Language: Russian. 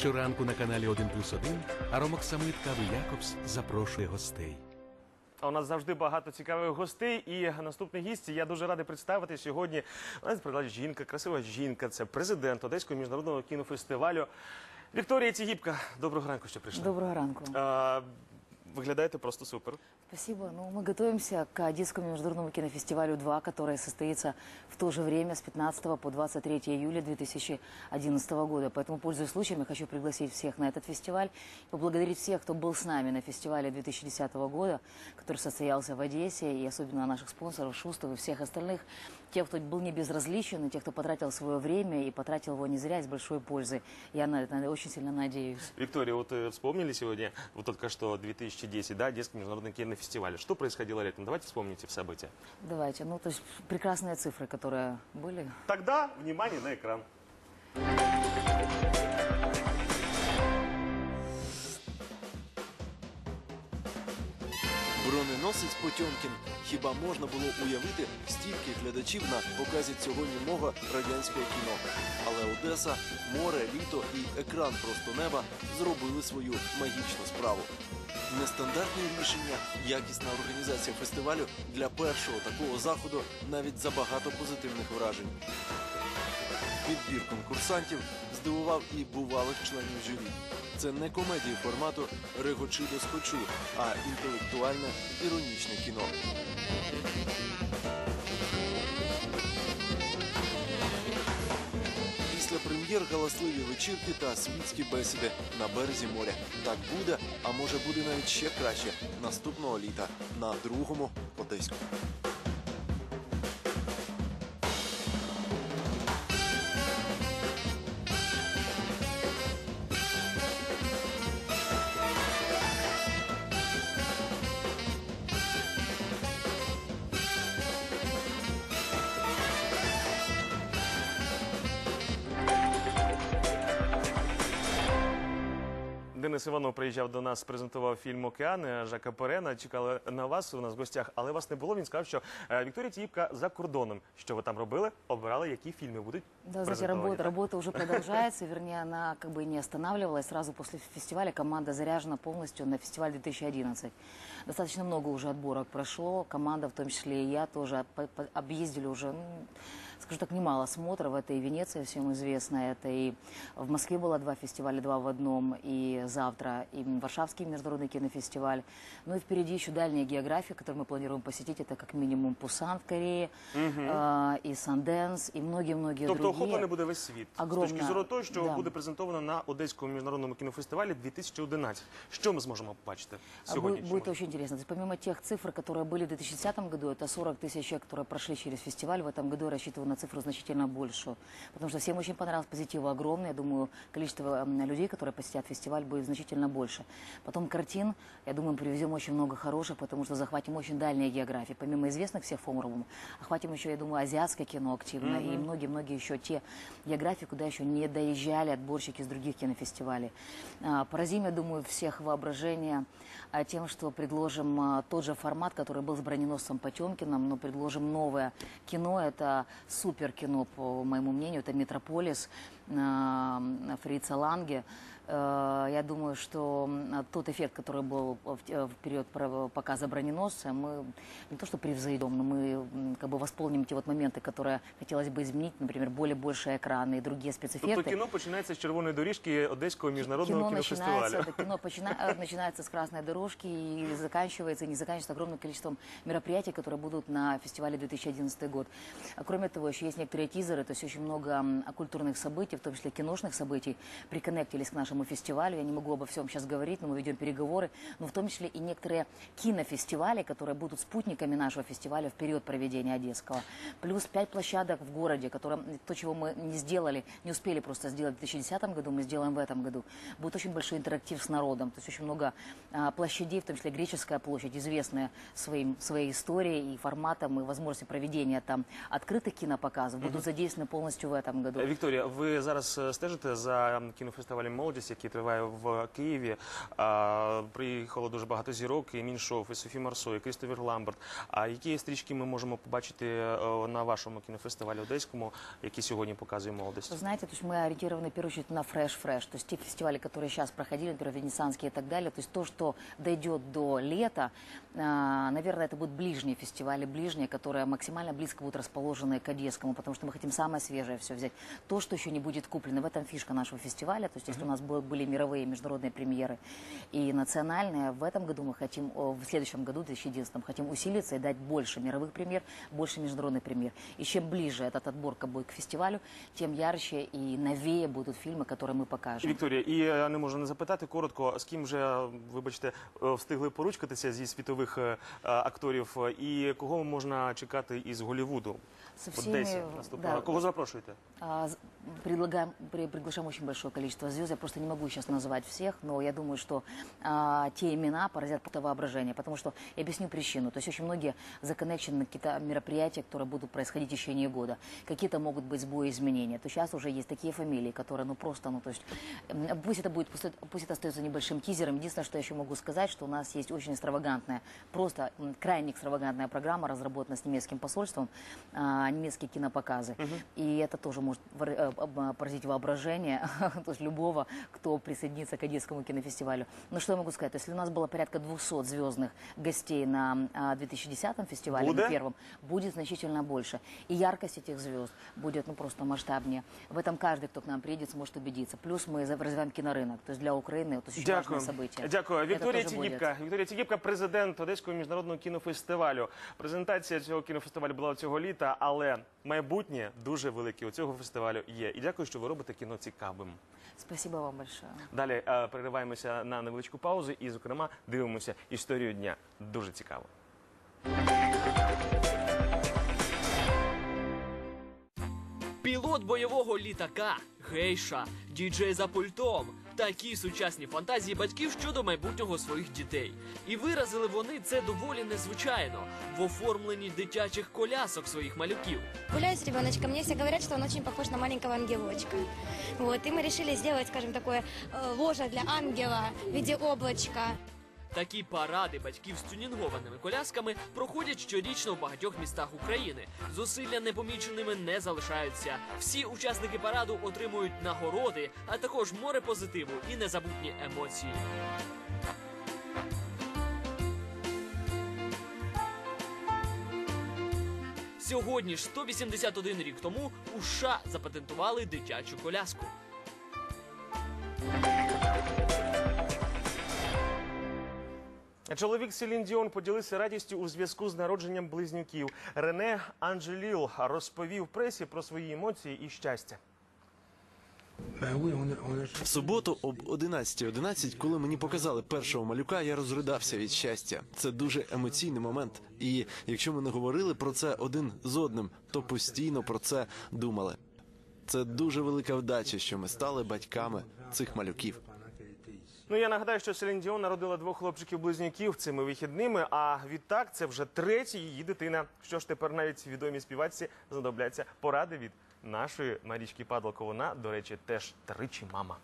Щоранку на каналі 1 плюс 1 Аромок Самит Кави Якобс запрошує гостей. А у нас завжди багато цікавих гостей. І наступний гість я дуже радий представити сьогодні. У нас прийшла жінка, красива жінка. Це президент Одеського міжнародного кінофестивалю. Вікторія Цігіпка. Доброго ранку, що прийшла. Доброго ранку. А, виглядаєте просто супер. Спасибо. Ну, мы готовимся к Одесскому международному кинофестивалю 2, который состоится в то же время с 15 по 23 июля 2011 года. Поэтому, пользуясь случаем, я хочу пригласить всех на этот фестиваль и поблагодарить всех, кто был с нами на фестивале 2010 года, который состоялся в Одессе, и особенно наших спонсоров, Шустов и всех остальных, тех, кто был не безразличен, и тех, кто потратил свое время и потратил его не зря, и с большой пользой. Я на это очень сильно надеюсь. Виктория, вот э, вспомнили сегодня, вот только что 2010, да, Одесский международный кинофестиваль. Что происходило летом? Давайте вспомните в события. Давайте. Ну, то есть прекрасные цифры, которые были. Тогда, внимание на экран. Броненосець Потьомкін. Хіба можна було уявити стільки глядачів на показі цього німого радянського кіно? Але Одеса, море, літо і екран просто неба зробили свою магічну справу. Нестандартні рішення, якісна організація фестивалю для першого такого заходу навіть забагато позитивних вражень. Підбір конкурсантів здивував і бувалих членів журі. Це не комедії формату регочи до скочу, а інтелектуальне іронічне кіно. Після прем'єр галасливі вечірки та світські бесіди на березі моря. Так буде, а може буде навіть ще краще наступного літа на другому Одеську. Денис Іванов приїжджав до нас, презентував фільм Океани Жака Перена. Чекали на вас у нас в гостях, але вас не було. Він сказав, що е, Вікторія Тіївка за кордоном. Що ви там робили? Обирали, які фільми будуть Да, знаете, работа, работа уже продолжается, вернее, она как бы не останавливалась. Сразу после фестиваля команда заряжена полностью на фестиваль 2011. Достаточно много уже отборок прошло, команда, в том числе и я, тоже объездили уже, ну, скажу так, немало смотров. Это и Венеция, всем известно, это и в Москве было два фестиваля, два в одном, и завтра и Варшавский международный кинофестиваль. Ну и впереди еще дальняя география, которую мы планируем посетить, это как минимум Пусан в Корее, а, и Санденс, и многие-многие Тобто другие. охоплений буде весь світ з Огромна, точки зору того, що да. буде презентовано на Одеському міжнародному кінофестивалі 2011. Що ми зможемо побачити А сьогодні? Будет, будет очень интересно. То есть помимо тех цифр, которые были в 2010 году, это 40 тысяч человек, которые прошли через фестиваль. В этом году я рассчитываю на цифру значительно большую. Потому что всем очень понравилось, позитив огромный. Я думаю, количество людей, которые посетят фестиваль, будет значительно больше. Потом картин, я думаю, мы привезем очень много хороших, потому что захватим очень дальние географии. Помимо известных всех формулов, охватим еще, я думаю, азиатское кино активно и многие-многие еще те географии, куда еще не доезжали отборщики из других кинофестивалей. А, Поразим, я думаю, всех воображение а, тем, что предложим а, тот же формат, который был с броненосцем Потемкиным, но предложим новое кино. Это супер кино, по моему мнению. Это «Метрополис» Фрица Ланге. Э, Я думаю, что м, тот эффект, который был в те- в период про- показа броненосца, мы не то что превзойдем, но мы м, как бы восполним те вот моменты, которые хотелось бы изменить, например, более большие экраны и другие спецэффекты. Тобто кіно починається з червоної доріжки Одеського міжнародного кино начинается, кінофестивалю. это кино почина- э, начинается с красной дорожки и заканчивается, и не заканчивается огромным количеством мероприятий, которые будут на фестивале 2011 год. А Кроме того, еще есть некоторые тизеры, то есть очень много м, культурных событий, в том числе киношных событий, приконнектились к нашему фестивалю. Я не могу обо всем сейчас говорить, но мы ведем переговоры, но в том числе и некоторые кинофестивали, которые будут спутниками нашего фестиваля в период проведения Одесского. Плюс пять площадок в городе, которые, то, чего мы не сделали, не успели просто сделать в 2010 году, мы сделаем в этом году. Будет очень большой интерактив с народом, то есть очень много а, площадей, в том числе Греческая площадь, известная своим, своей историей и форматом, и возможностью проведения там открытых кинопоказов, будут задействованы полностью в этом году. Е, Вікторія, ви зараз е, стежите за м, кінофестивалем молодість, фест, який триває в Києві. А, приїхало дуже багато зірок, і Міншов, і Софі Марсо, і Крістофер Ламберт. А які стрічки ми можемо побачити е, на вашому кінофестивалі одеському, який сьогодні показує молодість? Вы знаете, то есть мы ориентированы в первую очередь на фреш-фреш, то есть те фестивали, которые сейчас проходили, например, венецианские и так далее, то есть то, что дойдет до лета, а, наверное, это будут ближние фестивали, ближние, которые максимально близко будут расположены к Одесскому, потому что мы хотим самое свежее все взять. То, что еще не будет куплено, в этом фишка нашего фестиваля, то есть если у нас был- были мировые международные премьеры и национальные, в этом году мы хотим, о, в следующем году, в 2011, хотим усилиться и дать больше мировых премьер, больше международных премьер. И чем ближе эта отборка будет к фестивалю, тем ярче и новее будут фильмы, которые мы покажем. Вікторія, і я не можу не запитати коротко, з ким вже, вибачте, е, встигли поручкатися зі світових е, е, акторів, е, і кого можна чекати із Голлівуду Со в Одесі всеми, наступного? да, Кого запрошуєте? А, з- Предлагаем, при- приглашаем очень большое количество звезд. Я просто не могу сейчас называть всех, но я думаю, что а, те имена поразят это воображение. Потому что, я объясню причину. То есть очень многие законнекчены на какие-то мероприятия, которые будут происходить в течение года. Какие-то могут быть сбои изменения. То сейчас уже есть такие фамилии, которые, ну просто, ну то есть, пусть это будет, пусть, пусть это остается небольшим тизером. Единственное, что я еще могу сказать, что у нас есть очень экстравагантная, просто крайне экстравагантная программа, разработана с немецким посольством, а, немецкие кинопоказы. И это тоже может э, поразить воображение то есть любого, кто присоединится к Одесскому кинофестивалю. Но что я могу сказать? Если у нас было порядка 200 звездных гостей на а, 2010 фестивале, Буде? на первом, будет значительно больше. И яркость этих звезд будет ну, просто масштабнее. В этом каждый, кто к нам приедет, сможет убедиться. Плюс мы за- развиваем кинорынок. То есть для Украины это очень Дякую. важное событие. Дякую. Это Вікторія тоже будет. Тігіпка. Вікторія Тігіпка, президент Одеського міжнародного кінофестивалю. Презентація цього кінофестивалю була цього літа, але майбутнє дуже велике у цього фестивалю є. І дякую, Що ви робите кіно цікавим. Спасибо вам большое. Далі е, перериваємося на невеличку паузу і, зокрема, дивимося історію дня. Дуже цікаво. Пілот бойового літака, гейша, діджей за пультом. Такі сучасні фантазії батьків щодо майбутнього своїх дітей. І виразили вони це доволі незвичайно в оформленні дитячих колясок своїх малюків. Гуляю з ребеночком, мені всі говорят, що він дуже похож на маленького ангелочка. Вот, і ми вирішили зробити, скажем, таке э, ложе для ангела в виде облачка. Такі паради батьків з тюнінгованими колясками проходять щорічно в багатьох містах України. Зусилля непоміченими не залишаються. Всі учасники параду отримують нагороди, а також море позитиву і незабутні емоції. Сьогодні ж 181 рік тому у США запатентували дитячу коляску. Чоловік Селін Діон поділився радістю у зв'язку з народженням близнюків. Рене Анджеліл розповів пресі про свої емоції і щастя. В суботу об 11.11, коли мені показали першого малюка, я розридався від щастя. Це дуже емоційний момент. І якщо ми не говорили про це один з одним, то постійно про це думали. Це дуже велика вдача, що ми стали батьками цих малюків. Ну я нагадаю, що Селін Діон народила двох хлопчиків-близнюків цими вихідними. А відтак це вже третя її дитина. Що ж тепер навіть відомій співачці знадобляться поради від нашої Марічки Падалко. Вона, до речі, теж тричі мама.